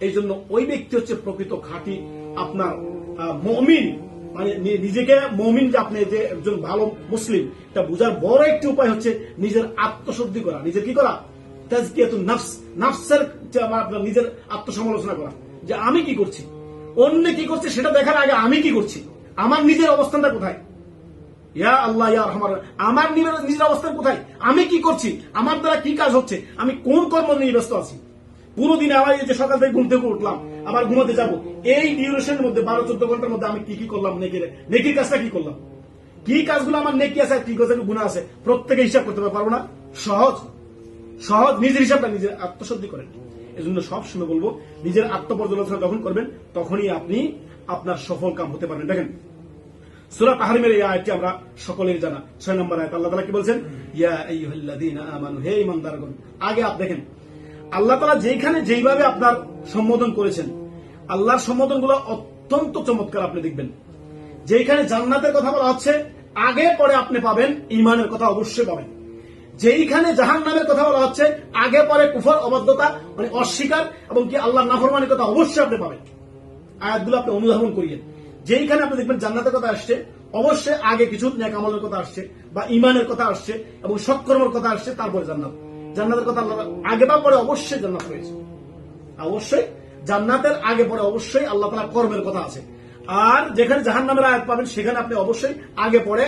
এই জন্য ওই ব্যক্তি হচ্ছে প্রকৃত খাঁটি আপনার মমিন। মানে নিজেকে মমিন যে আপনি যে একজন ভালো মুসলিম, এটা বোঝার বড় একটি উপায় হচ্ছে নিজের আত্মশুদ্ধি করা। নিজের কি করা? নিজের আত্মসমালোচনা করা। যে আমি কি করছি? অন্য কি করছে সেটা দেখার আগে আমি কি করছি? আমার নিজের অবস্থানটা কোথায়? ইয়া আল্লাহ, ইয়া রহমান আমার নিজের অবস্থান কোথায়? আমি কি করছি? আমার দ্বারা কি কাজ হচ্ছে? আমি কোন কর্ম নিয়ে ব্যস্ত আছি? পুরো দিনে আমার এই যে সকাল থেকে ঘুম থেকে উঠলাম, আবার ঘুমাতে যাব। এই ডিউরেশনের মধ্যে, বারো, চোদ্দ ঘণ্টার মধ্যে আমি কি কি করলাম নেকির? নেকির কাজটা কি করলাম? কি কাজগুলো আমার নেকি আছে আর কি কাজগুলো গুণা আছে, প্রত্যেকে হিসাব করতে পারব না। সহজ সহজ, নিজের হিসাবটা নিজের আত্মশুদ্ধি করেন। এই জন্য সবসময় বলব, নিজের আত্মপর্যালোচনা যখন করবেন, তখনই আপনি আপনার সফল কাম হতে পারবেন। দেখেন, সুরা তাহরিমের এই আয়াতটি আমরা সকলের জানা। ছয় নম্বর আয়াত, আল্লাহ তালা কি বলছেন? ইয়া আইয়ুহাল্লাযীনা আমানু, হে ঈমানদারগণ আগে আপ দেখেন আল্লাহ তালা যেখানে যেইভাবে আপনার সম্বোধন করেছেন, আল্লাহর সম্বোধনগুলো অত্যন্ত চমৎকার আপনি দেখবেন। যেখানে জান্নাতের কথা বলা হচ্ছে, আগে পরে আপনি পাবেন ইমানের কথা অবশ্যই পাবেন। যেইখানে জাহান নামের কথা বলা হচ্ছে, আগে পরে কুফর, অবাধ্যতা মানে অস্বীকার এবং কি আল্লাহ নাফরমানের কথা অবশ্যই আপনি পাবেন। আয়াতগুলো আপনি অনুধাবন করিয়েন। যেইখানে আপনি দেখবেন জান্নাতের কথা আসছে, অবশ্যই আগে কিছু ন্যাক আমলের কথা আসছে বা ইমানের কথা আসছে এবং সৎকর্মের কথা আসছে, তারপরে জান্নাত। জান্নাতের কথা আগে বা পরে অবশ্যই জান্নাত রয়েছে। অবশ্যই জান্নাতের আগে পরে অবশ্যই আল্লাহ তালা কর্মের কথা আছে। আর যেখানে জাহান নামের আয়াত পাবেন, সেখানে আপনি অবশ্যই আগে পরে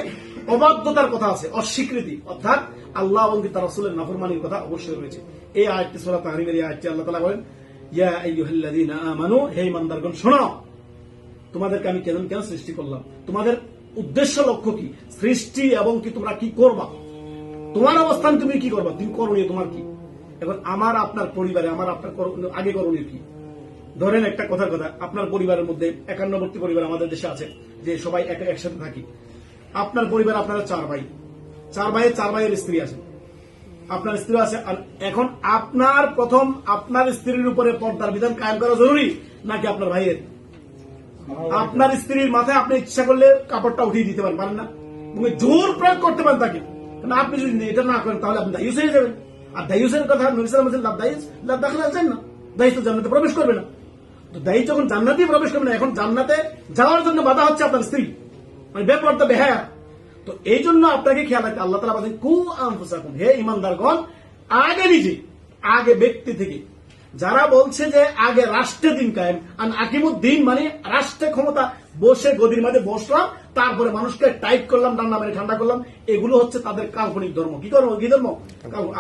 অবাধ্যতার কথা আছে, অস্বীকৃতি। অর্থাৎ আল্লাহ এবং তার রসুলের নাফরমানির কথা অবশ্যই রয়েছে। এই আয়াতটি সোলা তাহরিমের এই আয়াতটি আল্লাহ তালা বলেন, ইয়া আইয়ুহাল্লাযীনা আমানু, হে ইমানদারগণ, শোনো, তোমাদেরকে আমি কেন কেন সৃষ্টি করলাম? তোমাদের উদ্দেশ্য লক্ষ্য কি? সৃষ্টি এবং কি তোমরা কি করবা? তোমার অবস্থান তুমি কি করবা? তুমি করণীয় তোমার কি? এখন আমার আপনার পরিবারে, আমার আপনার আগে করণীয় কি? ধরেন একটা কথার কথা, আপনার পরিবারের মধ্যে একান্নবর্তী পরিবার আমাদের দেশে আছে, যে সবাই একসাথে থাকি। আপনার পরিবার, আপনারা চার ভাই। চার ভাইয়ের চার ভাইয়ের স্ত্রী আছে। আপনার স্ত্রী আছে, আর এখন আপনার প্রথম আপনার স্ত্রীর উপরে পর্দার বিধান কায়েম করা জরুরি, নাকি আপনার ভাইয়ের? আপনার স্ত্রীর মাথায় আপনি ইচ্ছা করলে কাপড়টা উঠিয়ে দিতে পারেন পারেন না? জোর প্রয়োগ করতে পারেন তাকে। আপনি যদি এটা না করেন, তাহলে আপনি দায়ুস হয়ে যাবেন। আর দায়ুসের কথা নবিসাম বলছেন, লাভ দাখলে আছেন না দায়িত্ব জান্নাতে প্রবেশ করবে না। তো দায়ী যখন জান্নাতেই প্রবেশ করবে না, এখন জান্নাতে যাওয়ার জন্য বাধা হচ্ছে আপনার স্ত্রী। মানে বেপরটা বেহায়া। তো এই জন্য আপনাকে খেয়াল রাখতে আল্লাহ তালা বলেন কু আনফুসাকুম, হে ইমানদারগণ আগে নিজে, আগে ব্যক্তি থেকে। যারা বলছে যে আগে রাষ্ট্রের দিন কায়েম আর আকিমুদ্দিন মানে রাষ্ট্রের ক্ষমতা, বসে গদির মাঝে বসলাম তারপরে মানুষকে টাইট করলাম, রান্না মেরে ঠান্ডা করলাম, এগুলো হচ্ছে তাদের কাল্পনিক ধর্ম। কি ধর্ম? কি ধর্ম?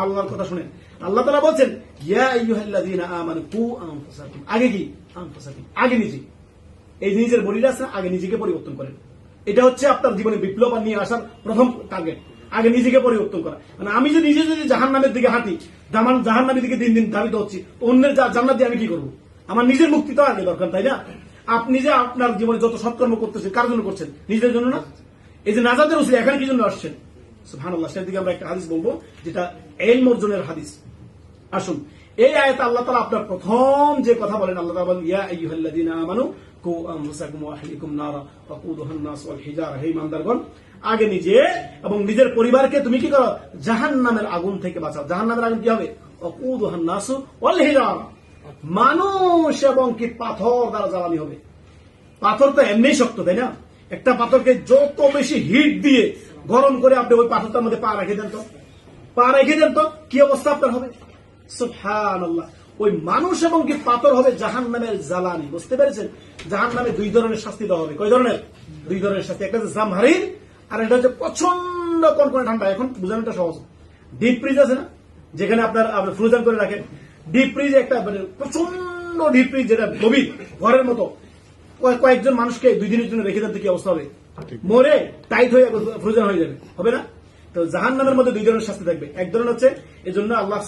আল্লাহর কথা শুনেন। আল্লাহ তালা বলছেন আগে কি? আগে নিজে। এই নিজের বডিটা আছে আগে নিজেকে পরিবর্তন করেন। এটা হচ্ছে আপনার জীবনে বিপ্লব নিয়ে আসার প্রথম টার্গেট আগে নিজেকে পরিবর্তন করা। মানে আমি যদি নিজে যদি জাহান নামের দিকে হাঁটি জামান জাহান নামের দিকে দিন দিন ধাবিত হচ্ছি, অন্যের জান্নাত দিয়ে আমি কি করব? আমার নিজের মুক্তি তো আগে দরকার, তাই না? আপনি যে আপনার জীবনে যত সৎকর্ম করতেছেন, কার জন্য করছেন? নিজের জন্য না? এই যে নাজাদের উচিত এখানে কি জন্য আসছেন? সুবহানাল্লাহ, সেদিকে আমরা একটা হাদিস বলব, যেটা এলম অর্জনের হাদিস। আসুন, এই আয়াত আল্লাহ তালা আপনার প্রথম যে কথা বলেন, আল্লাহ তালা বলেন, ইয়া আইয়ুহাল্লাযীনা আমানু, কু আনফুসাকুম ওয়া আহলিকুম নারা ওয়াকুদুহান নাস ওয়াল হিজারা। হে ইমানদারগণ, আগে নিজে এবং নিজের পরিবারকে তুমি কি করো? জাহান্নামের আগুন থেকে বাঁচাও। জাহান্নামের আগুন কি হবে? ওয়াকুদুহান নাস ওয়াল হিজারা। মানুষ এবং কি পাথর দ্বারা জ্বালানি হবে? পাথর তো এমনি শক্ত, তাই না? একটা পাথরকে যত বেশি হিট দিয়ে গরম করে আপনি ওই পাথরটার মধ্যে পা রেখে দেন তো। পা রেখে দেন তো, কি অবস্থা আপনার হবে? সুবহানাল্লাহ। ওই মানুষ এবং কি পাথর হবে জাহান নামের জ্বালানি, বুঝতে পেরেছেন? জাহান নামে দুই ধরনের শাস্তি দেওয়া হবে। কয় ধরনের? দুই ধরনের শাস্তি। একটা হচ্ছে জামহারির, আর এটা হচ্ছে প্রচণ্ড কনকনে ঠান্ডা। এখন বোঝানোটা সহজ। ডিপ ফ্রিজ আছে না? যেখানে আপনার, আপনি ফ্রোজেন করে রাখেন। ডিপ ফ্রিজ একটা মানে প্রচণ্ড ডিপ্রিজ যেটা গভীর ঘরের মতো। কয়- কয়েকজন মানুষকে দুই দিনের জন্য রেখে দেন কি অবস্থা হবে? মরে টাইট হয়ে ফ্রোজেন হয়ে যাবে। হবে না? তো জাহান নামের মধ্যে দুই ধরনের শাস্তি থাকবে। এক ধরনের হচ্ছে এজন্য জন্য আল্লাহ